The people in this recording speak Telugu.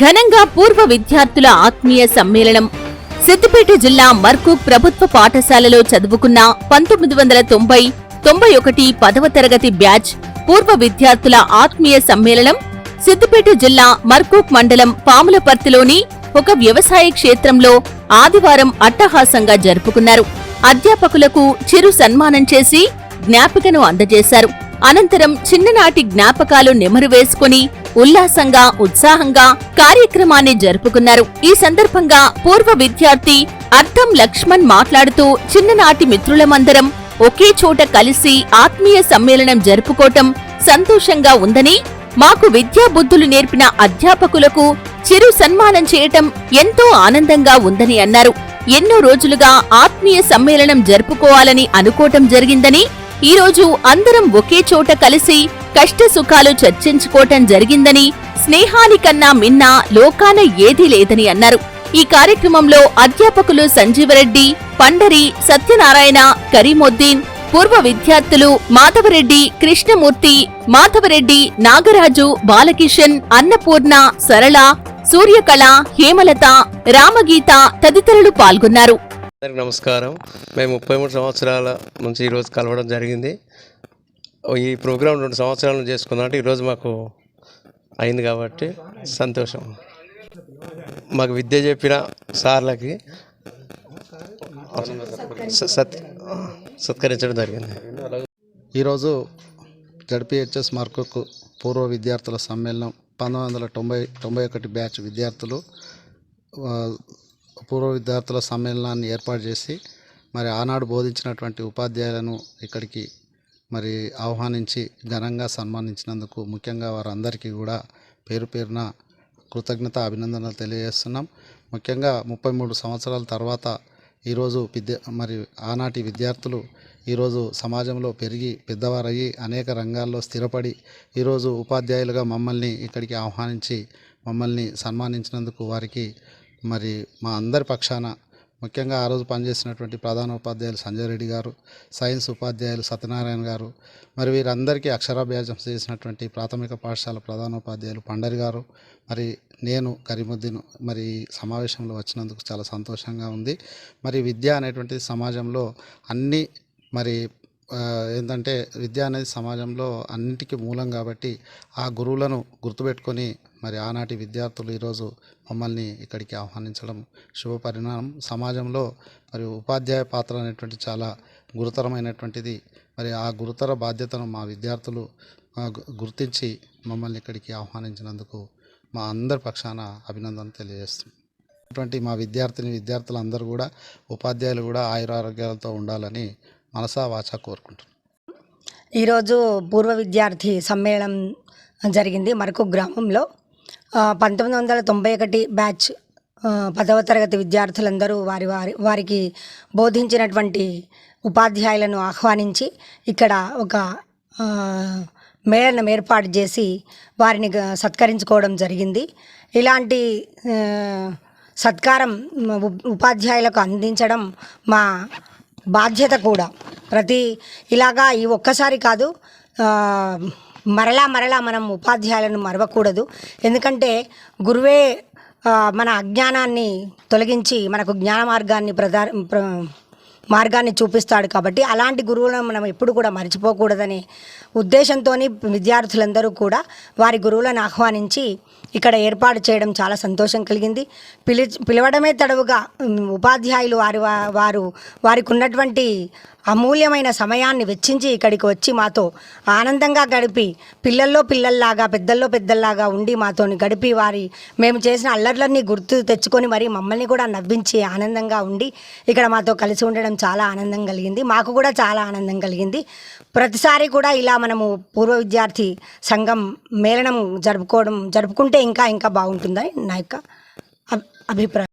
ఘనంగా పూర్వ విద్యార్థుల ఆత్మీయ సమ్మేళనం. సిద్దిపేట జిల్లా మర్కూక్ ప్రభుత్వ పాఠశాలలో చదువుకున్న పంతొమ్మిది వందల తొంభై తొంభై ఒకటి పదవ తరగతి బ్యాచ్ పూర్వ విద్యార్థుల ఆత్మీయ సమ్మేళనం సిద్దిపేట జిల్లా మర్కూక్ మండలం పాములపర్తిలోని ఒక వ్యవసాయ క్షేత్రంలో ఆదివారం అట్టహాసంగా జరుపుకున్నారు. అధ్యాపకులకు చిరు సన్మానం చేసి జ్ఞాపికను అందజేశారు. అనంతరం చిన్ననాటి జ్ఞాపకాలు నెమరు వేసుకుని ఉల్లాసంగా ఉత్సాహంగా కార్యక్రమాన్ని జరుపుకున్నారు. ఈ సందర్భంగా పూర్వ విద్యార్థి అర్థం లక్ష్మణ్ మాట్లాడుతూ చిన్ననాటి మిత్రులమందరం ఒకే చోట కలిసి ఆత్మీయ సమ్మేళనం జరుపుకోవటం సంతోషంగా ఉందని మాకు విద్యాబుద్ధులు నేర్పిన అధ్యాపకులకు చిరు సన్మానం చేయటం ఎంతో ఆనందంగా ఉందని అన్నారు. ఎన్నో రోజులుగా ఆత్మీయ సమ్మేళనం జరుపుకోవాలని అనుకోవటం జరిగిందని ఈ రోజు అందరం ఒకే చోట కలిసి కష్ట సుఖాలు చర్చించుకోవటం జరిగిందని స్నేహానికన్నా మిన్న లోకాన ఏదీ లేదని అన్నారు. ఈ కార్యక్రమంలో అధ్యాపకులు సంజీవరెడ్డి పండరి సత్యనారాయణ కరీముద్దీన్ పూర్వ విద్యార్థులు మాధవరెడ్డి కృష్ణమూర్తి మాధవరెడ్డి నాగరాజు బాలకిషన్ అన్నపూర్ణ సరళ సూర్యకళ హేమలత రామగీత తదితరులు పాల్గొన్నారు. అందరికి నమస్కారం. మేము ముప్పై మూడు సంవత్సరాల నుంచి ఈరోజు కలవడం జరిగింది. ఈ ప్రోగ్రాం రెండు సంవత్సరాలు చేసుకున్నట్టు అంటే ఈరోజు మాకు అయింది కాబట్టి సంతోషం. మాకు విద్య చెప్పిన సార్లకి సత్ సత్కరించడం జరిగింది. ఈరోజు జడ్పిహెచ్ఎస్ మార్కుకు పూర్వ విద్యార్థుల సమ్మేళనం పంతొమ్మిది వందల తొంభై తొంభై ఒకటి బ్యాచ్ విద్యార్థులు పూర్వ విద్యార్థుల సమ్మేళనాన్ని ఏర్పాటు చేసి మరి ఆనాడు బోధించినటువంటి ఉపాధ్యాయులను ఇక్కడికి మరి ఆహ్వానించి ఘనంగా సన్మానించినందుకు ముఖ్యంగా వారందరికీ కూడా పేరు పేరున కృతజ్ఞత అభినందనలు తెలియజేస్తున్నాం. ముఖ్యంగా ముప్పై మూడు సంవత్సరాల తర్వాత ఈరోజు విద్య మరి ఆనాటి విద్యార్థులు ఈరోజు సమాజంలో పెరిగి పెద్దవారయ్యి అనేక రంగాల్లో స్థిరపడి ఈరోజు ఉపాధ్యాయులుగా మమ్మల్ని ఇక్కడికి ఆహ్వానించి మమ్మల్ని సన్మానించినందుకు వారికి మరి మా అందరి పక్షాన ముఖ్యంగా ఆ రోజు పనిచేసినటువంటి ప్రధాన ఉపాధ్యాయులు సంజయ్ రెడ్డి గారు సైన్స్ ఉపాధ్యాయులు సత్యనారాయణ గారు మరి వీరందరికీ అక్షరాభ్యాసం చేసినటువంటి ప్రాథమిక పాఠశాల ప్రధానోపాధ్యాయులు పండరి గారు మరి నేను కరీముద్దీన్ మరి ఈ సమావేశంలో వచ్చినందుకు చాలా సంతోషంగా ఉంది. మరి విద్య అనేటువంటిది సమాజంలో అన్ని మరి ఏంటంటే విద్య అనేది సమాజంలో అన్నిటికీ మూలం కాబట్టి ఆ గురువులను గుర్తుపెట్టుకొని మరి ఆనాటి విద్యార్థులు ఈరోజు మమ్మల్ని ఇక్కడికి ఆహ్వానించడం శుభ పరిణామం. సమాజంలో మరి ఉపాధ్యాయ పాత్ర అనేటువంటి చాలా గురుతరమైనటువంటిది. మరి ఆ గురుతర బాధ్యతను మా విద్యార్థులు గుర్తించి మమ్మల్ని ఇక్కడికి ఆహ్వానించినందుకు మా అందరి పక్షాన అభినందన తెలియజేస్తున్నాం. అటువంటి మా విద్యార్థిని విద్యార్థులందరూ కూడా ఉపాధ్యాయులు కూడా ఆయురారోగ్యాలతో ఉండాలని మనసా వాచా కోరుకుంటున్నాను ఈరోజు పూర్వ విద్యార్థి సమ్మేళనం జరిగింది మరకు గ్రామంలో. పంతొమ్మిది వందల తొంభై ఒకటి బ్యాచ్ పదవ తరగతి విద్యార్థులందరూ వారి వారి వారికి బోధించినటువంటి ఉపాధ్యాయులను ఆహ్వానించి ఇక్కడ ఒక మేళనం ఏర్పాటు చేసి వారిని గ- సత్కరించుకోవడం జరిగింది. ఇలాంటి సత్కారం ఉపాధ్యాయులకు అందించడం మా బాధ్యత కూడా. ప్రతి ఇలాగా ఈ ఒక్కసారి కాదు మరలా మరలా మనం ఉపాధ్యాయులను మరవకూడదు. ఎందుకంటే గురువే మన అజ్ఞానాన్ని తొలగించి మనకు జ్ఞాన మార్గాన్ని ప్రదా ప్ర- మార్గాన్ని చూపిస్తాడు కాబట్టి అలాంటి గురువులను మనం ఎప్పుడు కూడా మర్చిపోకూడదనే ఉద్దేశంతో విద్యార్థులందరూ కూడా వారి గురువులను ఆహ్వానించి ఇక్కడ ఏర్పాటు చేయడం చాలా సంతోషం కలిగింది. పిలి పిలవడమే తడవుగా ఉపాధ్యాయులు వారి వారు వారికి ఉన్నటువంటి అమూల్యమైన సమయాన్ని వెచ్చించి ఇక్కడికి వచ్చి మాతో ఆనందంగా గడిపి పిల్లల్లో పిల్లల్లాగా పెద్దల్లో పెద్దల్లాగా ఉండి మాతో గడిపి వారి మేము చేసిన అల్లర్లన్నీ గుర్తు తెచ్చుకొని మరి మమ్మల్ని కూడా నవ్వించి ఆనందంగా ఉండి ఇక్కడ మాతో కలిసి ఉండడం చాలా ఆనందం కలిగింది. మాకు కూడా చాలా ఆనందం కలిగింది. ప్రతిసారి కూడా ఇలా మనము పూర్వ విద్యార్థి సంఘం మేళనం జరుపుకోవడం జరుపుకుంటే ఇంకా ఇంకా బాగుంటుందని నా యొక్క అభి- అభిప్రాయం.